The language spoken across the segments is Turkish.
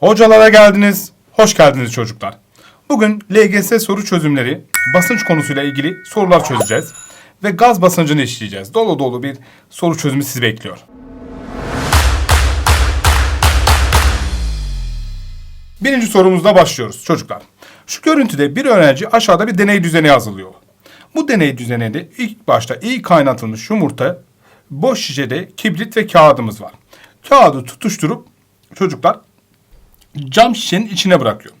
Hocalara geldiniz. Hoş geldiniz çocuklar. Bugün LGS soru çözümleri basınç konusuyla ilgili sorular çözeceğiz. Ve gaz basıncını işleyeceğiz. Dolu dolu bir soru çözümü sizi bekliyor. Birinci sorumuzla başlıyoruz çocuklar. Şu görüntüde bir öğrenci aşağıda bir deney düzeni hazırlıyor. Bu deney düzeninde ilk başta iyi kaynatılmış yumurta, boş şişede kibrit ve kağıdımız var. Kağıdı tutuşturup çocuklar cam şişenin içine bırakıyor.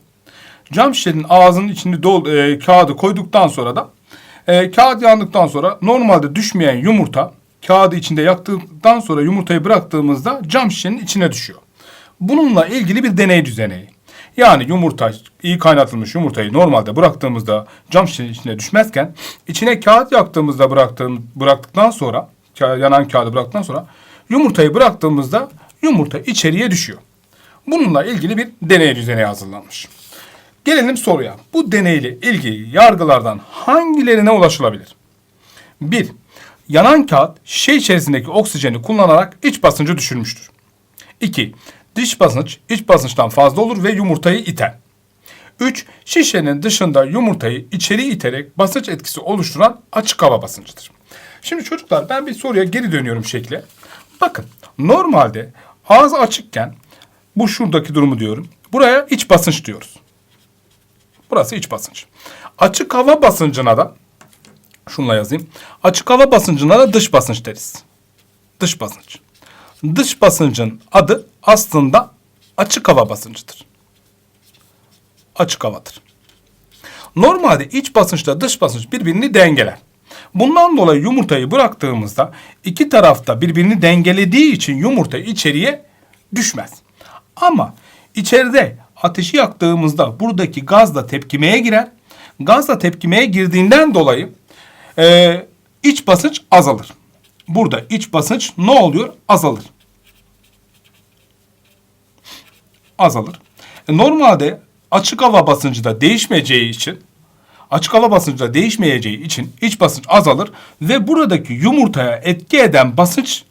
Cam şişenin ağzının içinde dol, e, kağıdı koyduktan sonra da e, kağıt yandıktan sonra normalde düşmeyen yumurta kağıdı içinde yaktıktan sonra yumurtayı bıraktığımızda cam şişenin içine düşüyor. Bununla ilgili bir deney düzeneği. Yani yumurta, iyi kaynatılmış yumurtayı normalde bıraktığımızda cam şişenin içine düşmezken içine kağıt yaktığımızda bıraktığım, bıraktıktan sonra yanan kağıdı bıraktıktan sonra yumurtayı bıraktığımızda yumurta içeriye düşüyor. Bununla ilgili bir deney düzeneği hazırlanmış. Gelelim soruya. Bu deneyle ilgili yargılardan hangilerine ulaşılabilir? 1. Yanan kağıt şişe içerisindeki oksijeni kullanarak iç basıncı düşürmüştür. 2. Dış basınç iç basınçtan fazla olur ve yumurtayı iter. 3. Şişenin dışında yumurtayı içeri iterek basınç etkisi oluşturan açık hava basıncıdır. Şimdi çocuklar ben bir soruya geri dönüyorum şekle. Bakın normalde ağız açıkken bu şuradaki durumu diyorum. Buraya iç basınç diyoruz. Burası iç basınç. Açık hava basıncına da şunla yazayım. Açık hava basıncına da dış basınç deriz. Dış basınç. Dış basıncın adı aslında açık hava basıncıdır. Açık havadır. Normalde iç basınçla dış basınç birbirini dengeler. Bundan dolayı yumurtayı bıraktığımızda iki tarafta birbirini dengelediği için yumurta içeriye düşmez. Ama içeride ateşi yaktığımızda buradaki gazla tepkimeye girer. Gazla tepkimeye girdiğinden dolayı eee, iç basınç azalır. Burada iç basınç ne oluyor? Azalır. Azalır. E, normalde açık hava basıncı da değişmeyeceği için açık hava basıncı da değişmeyeceği için iç basınç azalır ve buradaki yumurtaya etki eden basınç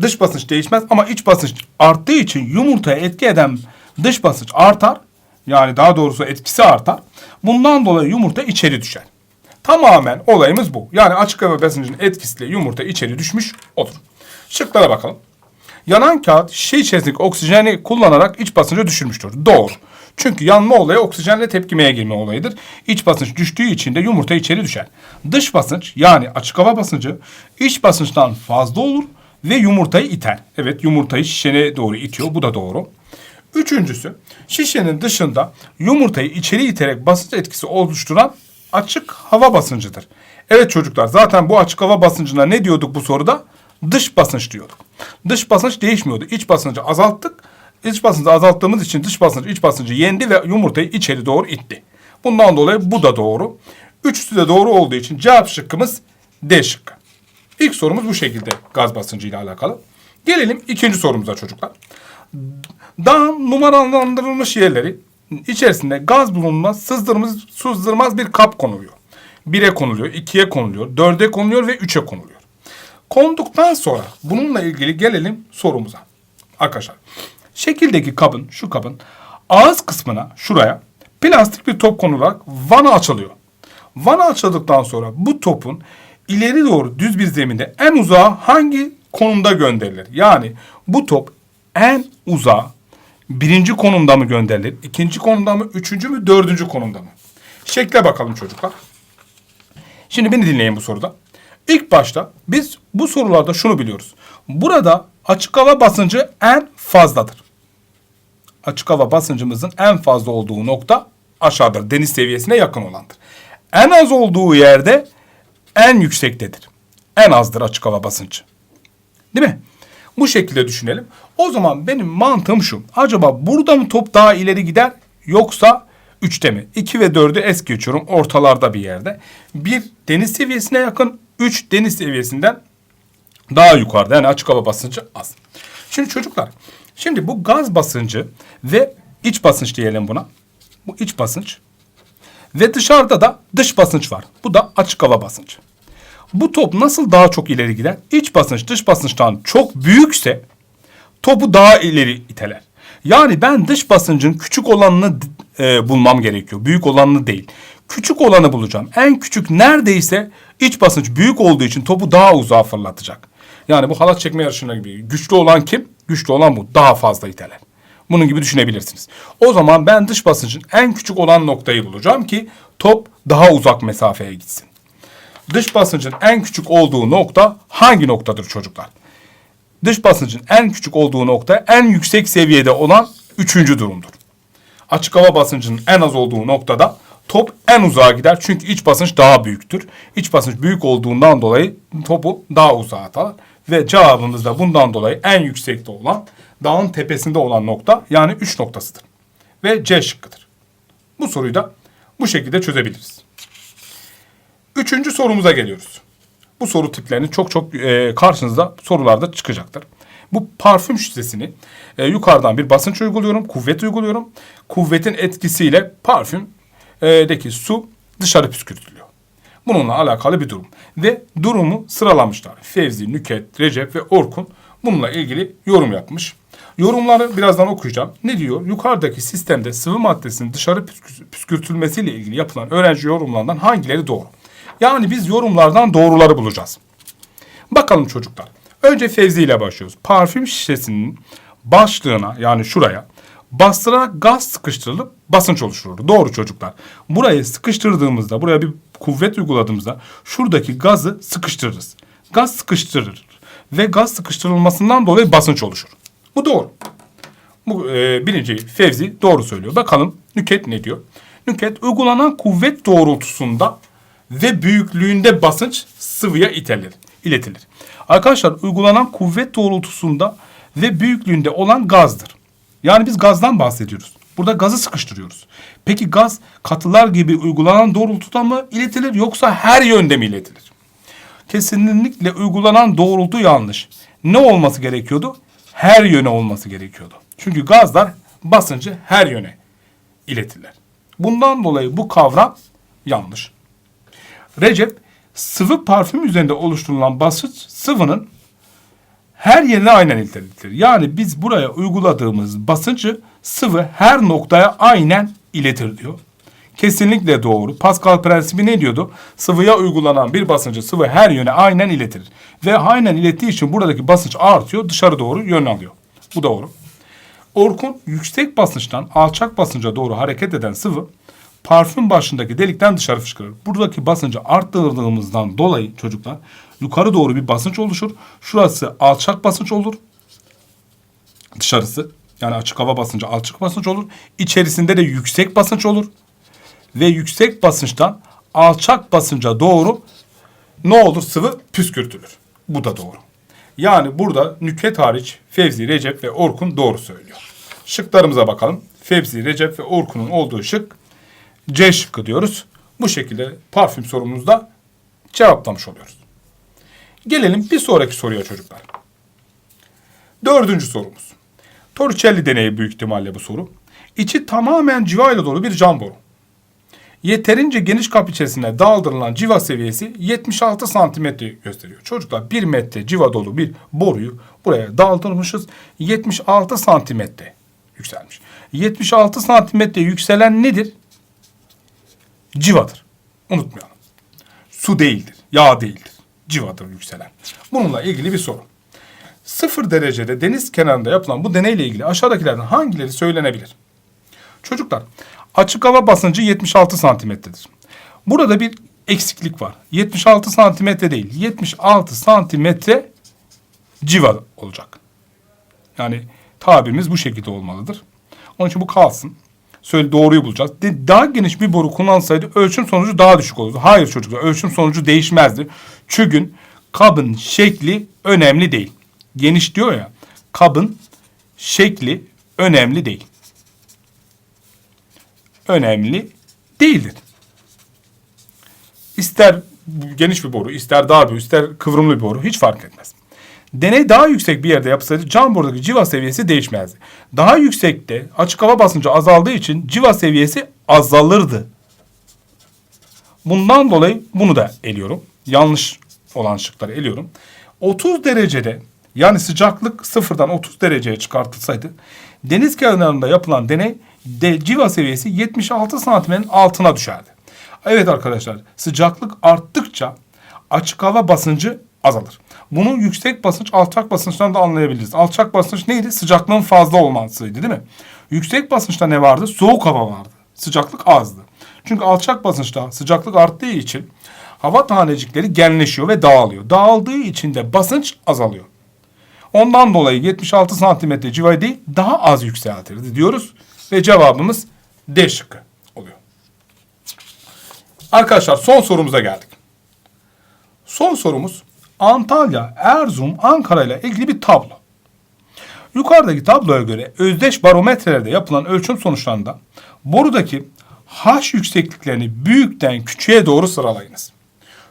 dış basınç değişmez ama iç basınç arttığı için yumurtaya etki eden dış basınç artar. Yani daha doğrusu etkisi artar. Bundan dolayı yumurta içeri düşer. Tamamen olayımız bu. Yani açık hava basıncının etkisiyle yumurta içeri düşmüş olur. Şıklara bakalım. Yanan kağıt şişe içerisindeki oksijeni kullanarak iç basıncı düşürmüştür. Doğru. Çünkü yanma olayı oksijenle tepkimeye girme olayıdır. İç basınç düştüğü için de yumurta içeri düşer. Dış basınç yani açık hava basıncı iç basınçtan fazla olur ve yumurtayı iter. Evet yumurtayı şişene doğru itiyor. Bu da doğru. Üçüncüsü şişenin dışında yumurtayı içeri iterek basınç etkisi oluşturan açık hava basıncıdır. Evet çocuklar zaten bu açık hava basıncına ne diyorduk bu soruda? Dış basınç diyorduk. Dış basınç değişmiyordu. İç basıncı azalttık. İç basıncı azalttığımız için dış basınç iç basıncı yendi ve yumurtayı içeri doğru itti. Bundan dolayı bu da doğru. Üçüsü de doğru olduğu için cevap şıkkımız D şıkkı. İlk sorumuz bu şekilde gaz basıncı ile alakalı. Gelelim ikinci sorumuza çocuklar. Dağın numaralandırılmış yerleri içerisinde gaz bulunmaz, sızdırmaz, sızdırmaz bir kap konuluyor. Bire konuluyor, ikiye konuluyor, dörde konuluyor ve üçe konuluyor. Konduktan sonra bununla ilgili gelelim sorumuza. Arkadaşlar şekildeki kabın, şu kabın ağız kısmına şuraya plastik bir top konularak vana açılıyor. Vana açıldıktan sonra bu topun ileri doğru düz bir zeminde en uzağa hangi konumda gönderilir? Yani bu top en uzağa birinci konumda mı gönderilir? ikinci konumda mı? Üçüncü mü? Dördüncü konumda mı? Şekle bakalım çocuklar. Şimdi beni dinleyin bu soruda. İlk başta biz bu sorularda şunu biliyoruz. Burada açık hava basıncı en fazladır. Açık hava basıncımızın en fazla olduğu nokta aşağıdır. Deniz seviyesine yakın olandır. En az olduğu yerde en yüksektedir. En azdır açık hava basıncı. Değil mi? Bu şekilde düşünelim. O zaman benim mantığım şu. Acaba burada mı top daha ileri gider yoksa 3'te mi? 2 ve 4'ü es geçiyorum ortalarda bir yerde. 1 deniz seviyesine yakın, 3 deniz seviyesinden daha yukarıda. Yani açık hava basıncı az. Şimdi çocuklar, şimdi bu gaz basıncı ve iç basınç diyelim buna. Bu iç basınç ve dışarıda da dış basınç var. Bu da açık hava basıncı. Bu top nasıl daha çok ileri gider? İç basınç dış basınçtan çok büyükse topu daha ileri iteler. Yani ben dış basıncın küçük olanını e, bulmam gerekiyor. Büyük olanını değil. Küçük olanı bulacağım. En küçük neredeyse iç basınç büyük olduğu için topu daha uzağa fırlatacak. Yani bu halat çekme yarışına gibi. Güçlü olan kim? Güçlü olan bu. Daha fazla iteler. Bunun gibi düşünebilirsiniz. O zaman ben dış basıncın en küçük olan noktayı bulacağım ki top daha uzak mesafeye gitsin. Dış basıncın en küçük olduğu nokta hangi noktadır çocuklar? Dış basıncın en küçük olduğu nokta en yüksek seviyede olan üçüncü durumdur. Açık hava basıncının en az olduğu noktada top en uzağa gider çünkü iç basınç daha büyüktür. İç basınç büyük olduğundan dolayı topu daha uzağa atar ve cevabımız da bundan dolayı en yüksekte olan dağın tepesinde olan nokta yani 3 noktasıdır. Ve C şıkkıdır. Bu soruyu da bu şekilde çözebiliriz. Üçüncü sorumuza geliyoruz. Bu soru tiplerini çok çok e, karşınızda sorularda çıkacaktır. Bu parfüm şişesini e, yukarıdan bir basınç uyguluyorum, kuvvet uyguluyorum. Kuvvetin etkisiyle parfümdeki su dışarı püskürtülüyor. Bununla alakalı bir durum. Ve durumu sıralamışlar. Fevzi, Nüket, Recep ve Orkun bununla ilgili yorum yapmış. Yorumları birazdan okuyacağım. Ne diyor? Yukarıdaki sistemde sıvı maddesinin dışarı püskü- püskürtülmesiyle ilgili yapılan öğrenci yorumlarından hangileri doğru? Yani biz yorumlardan doğruları bulacağız. Bakalım çocuklar. Önce Fevzi ile başlıyoruz. Parfüm şişesinin başlığına yani şuraya bastırarak gaz sıkıştırılıp basınç oluşturur. Doğru çocuklar. Burayı sıkıştırdığımızda, buraya bir kuvvet uyguladığımızda şuradaki gazı sıkıştırırız. Gaz sıkıştırır ve gaz sıkıştırılmasından dolayı basınç oluşur. Bu doğru. Bu e, birinci Fevzi doğru söylüyor. Bakalım Nüket ne diyor? Nüket uygulanan kuvvet doğrultusunda ve büyüklüğünde basınç sıvıya itelir, iletilir. Arkadaşlar uygulanan kuvvet doğrultusunda ve büyüklüğünde olan gazdır. Yani biz gazdan bahsediyoruz. Burada gazı sıkıştırıyoruz. Peki gaz katılar gibi uygulanan doğrultuda mı iletilir yoksa her yönde mi iletilir? Kesinlikle uygulanan doğrultu yanlış. Ne olması gerekiyordu? Her yöne olması gerekiyordu. Çünkü gazlar basıncı her yöne iletirler. Bundan dolayı bu kavram yanlış. Recep sıvı parfüm üzerinde oluşturulan basınç sıvının her yerine aynen iletilir. Yani biz buraya uyguladığımız basıncı sıvı her noktaya aynen iletir diyor. Kesinlikle doğru. Pascal prensibi ne diyordu? Sıvıya uygulanan bir basıncı sıvı her yöne aynen iletir. Ve aynen ilettiği için buradaki basınç artıyor, dışarı doğru yön alıyor. Bu doğru. Orkun yüksek basınçtan alçak basınca doğru hareket eden sıvı parfüm başındaki delikten dışarı fışkırır. Buradaki basıncı arttırdığımızdan dolayı çocuklar yukarı doğru bir basınç oluşur. Şurası alçak basınç olur. Dışarısı yani açık hava basıncı alçak basınç olur. İçerisinde de yüksek basınç olur. Ve yüksek basınçtan alçak basınca doğru ne olur? Sıvı püskürtülür. Bu da doğru. Yani burada Nüket hariç Fevzi, Recep ve Orkun doğru söylüyor. Şıklarımıza bakalım. Fevzi, Recep ve Orkun'un olduğu şık C şıkkı diyoruz. Bu şekilde parfüm sorumuzda cevaplamış oluyoruz. Gelelim bir sonraki soruya çocuklar. Dördüncü sorumuz. Torricelli deneyi büyük ihtimalle bu soru. İçi tamamen civa ile dolu bir cam boru. Yeterince geniş kap içerisine daldırılan civa seviyesi 76 santimetre gösteriyor. Çocuklar 1 metre civa dolu bir boruyu buraya daldırmışız. 76 santimetre yükselmiş. 76 santimetre yükselen nedir? Civadır. Unutmayalım. Su değildir, yağ değildir. Civadır yükselen. Bununla ilgili bir soru. Sıfır derecede deniz kenarında yapılan bu deneyle ilgili aşağıdakilerden hangileri söylenebilir? Çocuklar, açık hava basıncı 76 santimetredir. Burada bir eksiklik var. 76 santimetre değil, 76 santimetre civa olacak. Yani tabirimiz bu şekilde olmalıdır. Onun için bu kalsın. Söyle doğruyu bulacağız. De- daha geniş bir boru kullansaydı ölçüm sonucu daha düşük olurdu. Hayır çocuklar ölçüm sonucu değişmezdi. Çünkü kabın şekli önemli değil. Geniş diyor ya. Kabın şekli önemli değil. Önemli değildir. İster geniş bir boru, ister dar bir, ister kıvrımlı bir boru hiç fark etmez. Deney daha yüksek bir yerde yapılsaydı cam borudaki civa seviyesi değişmezdi. Daha yüksekte açık hava basıncı azaldığı için civa seviyesi azalırdı. Bundan dolayı bunu da eliyorum. Yanlış olan şıkları eliyorum. 30 derecede yani sıcaklık sıfırdan 30 dereceye çıkartılsaydı deniz kenarında yapılan deney de civa seviyesi 76 santimetrin altına düşerdi. Evet arkadaşlar sıcaklık arttıkça açık hava basıncı azalır. Bunu yüksek basınç, alçak basınçtan da anlayabiliriz. Alçak basınç neydi? Sıcaklığın fazla olmasıydı değil mi? Yüksek basınçta ne vardı? Soğuk hava vardı. Sıcaklık azdı. Çünkü alçak basınçta sıcaklık arttığı için hava tanecikleri genleşiyor ve dağılıyor. Dağıldığı için de basınç azalıyor. Ondan dolayı 76 santimetre civarı değil daha az yükseltirdi diyoruz. Ve cevabımız D şıkkı oluyor. Arkadaşlar son sorumuza geldik. Son sorumuz Antalya, Erzurum, Ankara ile ilgili bir tablo. Yukarıdaki tabloya göre özdeş barometrelerde yapılan ölçüm sonuçlarında borudaki H yüksekliklerini büyükten küçüğe doğru sıralayınız.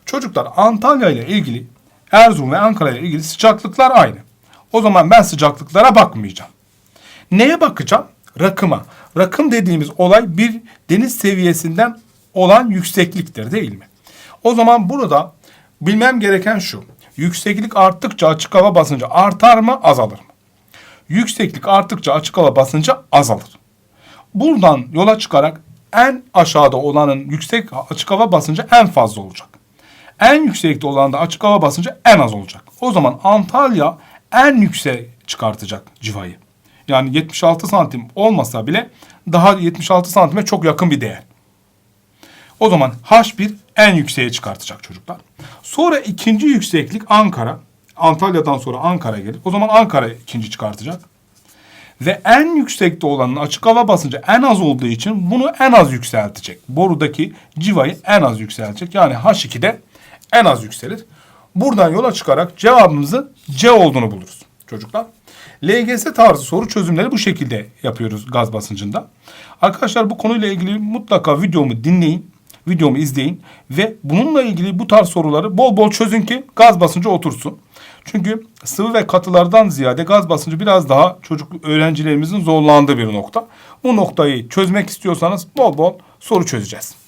Çocuklar Antalya ile ilgili Erzurum ve Ankara ile ilgili sıcaklıklar aynı. O zaman ben sıcaklıklara bakmayacağım. Neye bakacağım? Rakıma. Rakım dediğimiz olay bir deniz seviyesinden olan yüksekliktir değil mi? O zaman burada bilmem gereken şu. Yükseklik arttıkça açık hava basıncı artar mı azalır mı? Yükseklik arttıkça açık hava basıncı azalır. Buradan yola çıkarak en aşağıda olanın yüksek açık hava basıncı en fazla olacak. En yüksekte olan da açık hava basıncı en az olacak. O zaman Antalya en yüksek çıkartacak civayı. Yani 76 santim olmasa bile daha 76 santime çok yakın bir değer. O zaman H1 en yükseğe çıkartacak çocuklar. Sonra ikinci yükseklik Ankara. Antalya'dan sonra Ankara gelir. O zaman Ankara ikinci çıkartacak. Ve en yüksekte olanın açık hava basıncı en az olduğu için bunu en az yükseltecek. Borudaki civayı en az yükseltecek. Yani H2'de en az yükselir. Buradan yola çıkarak cevabımızın C olduğunu buluruz çocuklar. LGS tarzı soru çözümleri bu şekilde yapıyoruz gaz basıncında. Arkadaşlar bu konuyla ilgili mutlaka videomu dinleyin, videomu izleyin ve bununla ilgili bu tarz soruları bol bol çözün ki gaz basıncı otursun. Çünkü sıvı ve katılardan ziyade gaz basıncı biraz daha çocuk öğrencilerimizin zorlandığı bir nokta. Bu noktayı çözmek istiyorsanız bol bol soru çözeceğiz.